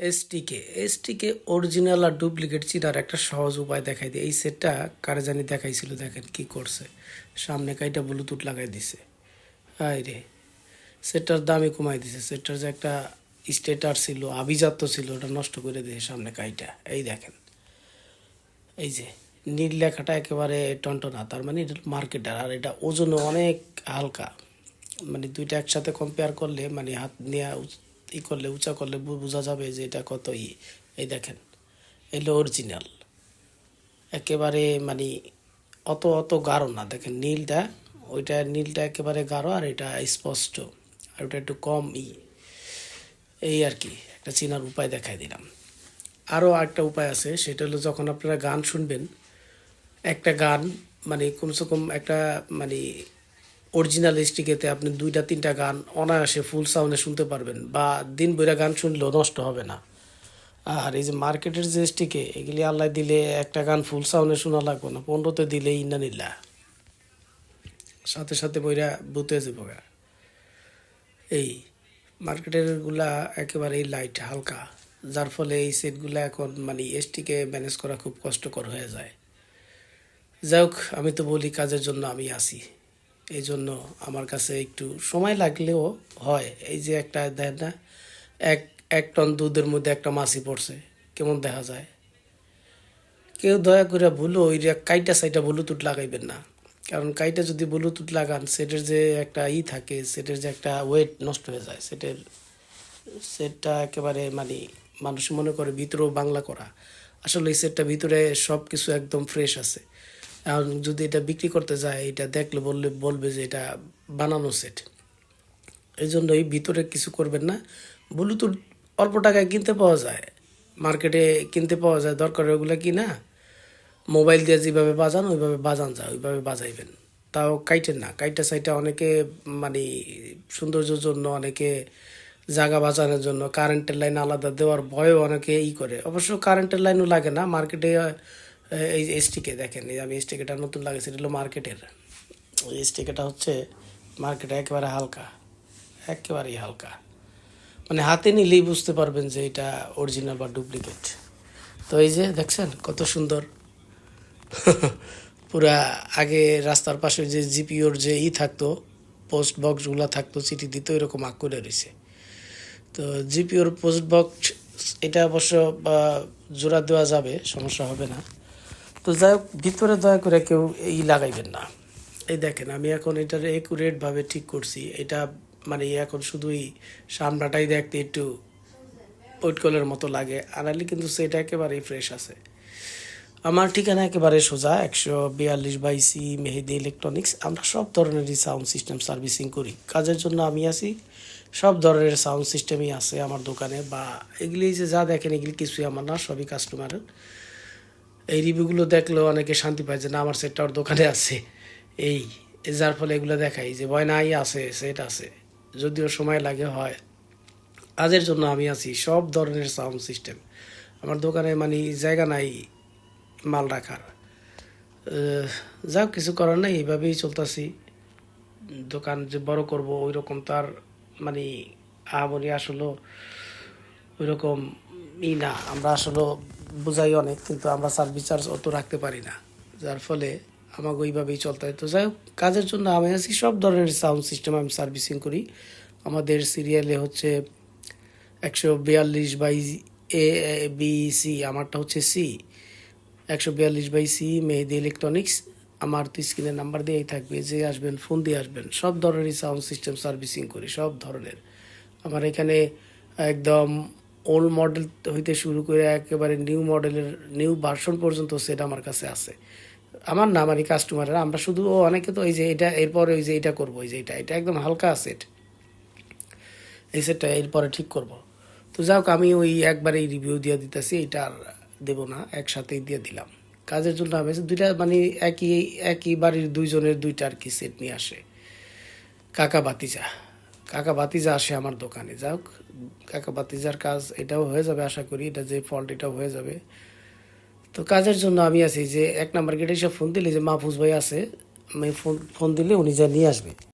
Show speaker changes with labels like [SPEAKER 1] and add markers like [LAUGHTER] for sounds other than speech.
[SPEAKER 1] এসটিকে এসটিকে original আর duplicate চিনার একটা সহজ উপায় দেখাই দিই। এই সেটটা কারে জানি দেখাইছিল, দেখেন কি করছে। সামনে কাইটা ব্লুটুথ লাগাই দিছে। হাই রে। সেটটার দামই কমাই দিছে। সেটটার যে একটা স্টেটার ছিল, আভিজাত্য ছিল, ওটা নষ্ট করে দিয়েছে সামনে কাইটা। এই দেখেন। এই যে, নীল লেখাটা একেবারে টনটনা, তার মানে এটা মার্কেটার আর এটা ওজনে অনেক হালকা। মানে দুইটা একসাথে কম্পেয়ার করলে মানে হাত উচ- ই করলে, উঁচা করলে বোঝা যাবে যে এটা কত ই। এই দেখেন এগুলো অরিজিনাল একেবারে মানে অত অত গাঢ় না। দেখেন নীলটা, ওইটা নীলটা একেবারে গাঢ় আর এটা স্পষ্ট। আর ওটা একটু কম ই। এই আর কি, একটা চিনার উপায় দেখাই দিলাম। আরও একটা উপায় আছে, সেটা হলো যখন আপনারা গান শুনবেন, একটা গান মানে কমসে কম একটা মানে অরিজিনাল স্টিকেতে আপনি দুইটা, তিনটা গান অনায়াসে ফুল সাউন্ডে শুনতে পারবেন বা দিন বইরা গান শুনলেও নষ্ট হবে না। আর এই যে মার্কেটের যে স্টিকে এগুলি আল্লাহ দিলে একটা গান ফুল সাউন্ডে শোনা লাগবে না, পনেরোতে দিলে ইন্না নিলা সাথে সাথে বইরা বুতে যাব। এই মার্কেটেরগুলা একেবারেই লাইট হালকা, যার ফলে এই সেটগুলা এখন মানে এসটিকে ম্যানেজ করা খুব কষ্টকর হয়ে যায়। যাই হোক, আমি তো বলি কাজের জন্য আমি আসি। এই জন্য আমার কাছে একটু সময় লাগলেও হয়। এই যে একটা দেয় না, এক এক টন দুধের মধ্যে একটা মাছি পড়ছে, কেমন দেখা যায়? কেউ দয়া করে ভুলো, ওই কাইটা সাইটা ব্লুটুথ লাগাইবেন না। কারণ কাইটা যদি ব্লুটুথ লাগান, সেটের যে একটা ই থাকে, সেটের যে একটা ওয়েট নষ্ট হয়ে যায়। সেটের, সেটটা একেবারে মানে মানুষ মনে করে ভিতরেও বাংলা করা। আসলে এই সেটটা ভিতরে সব কিছু একদম ফ্রেশ আছে। আর যদি এটা বিক্রি করতে যায়, এটা দেখলে বললে, বলবে যে এটা বানানো সেট এই জন্যই ভিতরে কিছু করবেন না। ব্লুটুথ অল্প টাকায় কিনতে পাওয়া যায়। মার্কেটে কিনতে পাওয়া যায়, দরকার ওগুলো কি না মোবাইল দিয়ে যেভাবে বাজান, ওইভাবে বাজান যায়, ওইভাবে বাজাইবেন। তাও কাইটেন না। কাইটা সাইটা অনেকে মানে সৌন্দর্যের জন্য, অনেকে জায়গা বাঁচানোর জন্য কারেন্টের লাইন আলাদা দেওয়ার ভয়ও অনেকে ই করে। অবশ্য কারেন্টের লাইনও লাগে না। মার্কেটে এই এসটিকে দেখেন, এই আমি এসটিকেটা নতুন লাগে সেটা হলো মার্কেটের ওই এসটিকেটা হচ্ছে মার্কেটে একেবারে হালকা, একেবারেই হালকা। মানে হাতে নিলেই বুঝতে পারবেন যে এটা অরিজিনাল বা ডুপ্লিকেট তো এই যে দেখছেন, কত সুন্দর। [LAUGHS] পুরা আগে রাস্তার পাশে যে জিপিওর যে ই থাকতো পোস্ট বক্সগুলো থাকতো, চিঠি দিত, এরকম আগ করে রয়েছে। তো জিপিওর পোস্ট বক্স এটা অবশ্য জোড়া দেওয়া যাবে, সমস্যা হবে না। তো যাই হোক, ভিতরে দয়া করে কেউ এই লাগাইবেন না। এই দেখেন, আমি এখন এটার একুরেটভাবে ঠিক করছি। এটা মানে এখন শুধুই সামনাটাই দেখতে একটু ওয়েটকলের মতো লাগে। আনালি কিন্তু সেটা একেবারেই ফ্রেশ আছে। আমার ঠিকানা একেবারে সোজা, একশো বিয়াল্লিশ বাই সি মেহেদি ইলেকট্রনিক্স আমরা সব ধরনেরই সাউন্ড সিস্টেম সার্ভিসিং করি। কাজের জন্য আমি আছি। সব ধরনের সাউন্ড সিস্টেমই আছে আমার দোকানে। বা এগুলি যে যা দেখেন, এগুলি কিছুই আমার না, সবই কাস্টমারের এই রিভিউগুলো দেখলেও অনেকে শান্তি পায় যে, না, আমার সেটটা ওর দোকানে আছে। এই যার ফলে এগুলো দেখাই যে, ভয় নাই, আছে, সেট আছে। যদিও সময় লাগে, হয়। কাজের জন্য আমি আছি, সব ধরনের সাউন্ড সিস্টেম আমার দোকানে মানে জায়গা নাই মাল রাখার। যাও কিছু করার নাই, এইভাবেই চলতেছি। দোকান যে বড় করব ওই রকম তার মানে আহামরি আসলে ওই রকম ই না। আমরা আসলে বোঝাই অনেক, কিন্তু আমরা সার্ভিস চার্জ অত রাখতে পারি না। যার ফলে আমাকে ওইভাবেই চলতে হয়। তো যাই হোক, কাজের জন্য আমি আছি, সব ধরনের সাউন্ড সিস্টেম আমি সার্ভিসিং করি। আমাদের সিরিয়ালে হচ্ছে একশো বিয়াল্লিশ বাই এ, বি, সি, আমারটা হচ্ছে সি একশো বিয়াল্লিশ বাই সি মেহেদি ইলেকট্রনিক্স আমার তো স্ক্রিনের নাম্বার দিয়েই থাকবে, যে আসবেন ফোন দিয়ে আসবেন। সব ধরনেরই সাউন্ড সিস্টেম সার্ভিসিং করি, সব ধরনের। আমার এখানে একদম ওল্ড মডেল হইতে শুরু করে একেবারে নিউ মডেলের নিউ ভার্সন পর্যন্ত সেট আমার কাছে আছে। আমার না মানে কাস্টমারের আমরা শুধু অনেকে তো ওই যে এটা, এরপরে ওই যে এটা করব ওই যে এটা এটা একদম হালকা সেট এই সেটটা এরপরে ঠিক করব। তো যাক আমি ওই একবারেই রিভিউ দিয়ে দিতেছি, এটা আর দেবো না, একসাথেই দিয়ে দিলাম। কাজের জন্য আমি দুইটা মানে একই একই বাড়ির দুইজনের দুইটা আর কি সেট নিয়ে আসে। কাকা বাতিজা কাকা বাতিজা আসে আমার দোকানে। যাক কাকা বাতিজার কাজ এটাও হয়ে যাবে আশা করি, এটা যে ফল্ট এটাও হয়ে যাবে। তো কাজের জন্য আমি আছি যে, এক নাম্বার গেটে এসে ফোন দিলে যে, মাহফুজ ভাই আছে। আমি ফোন ফোন দিলে উনি যা নিয়ে আসবে।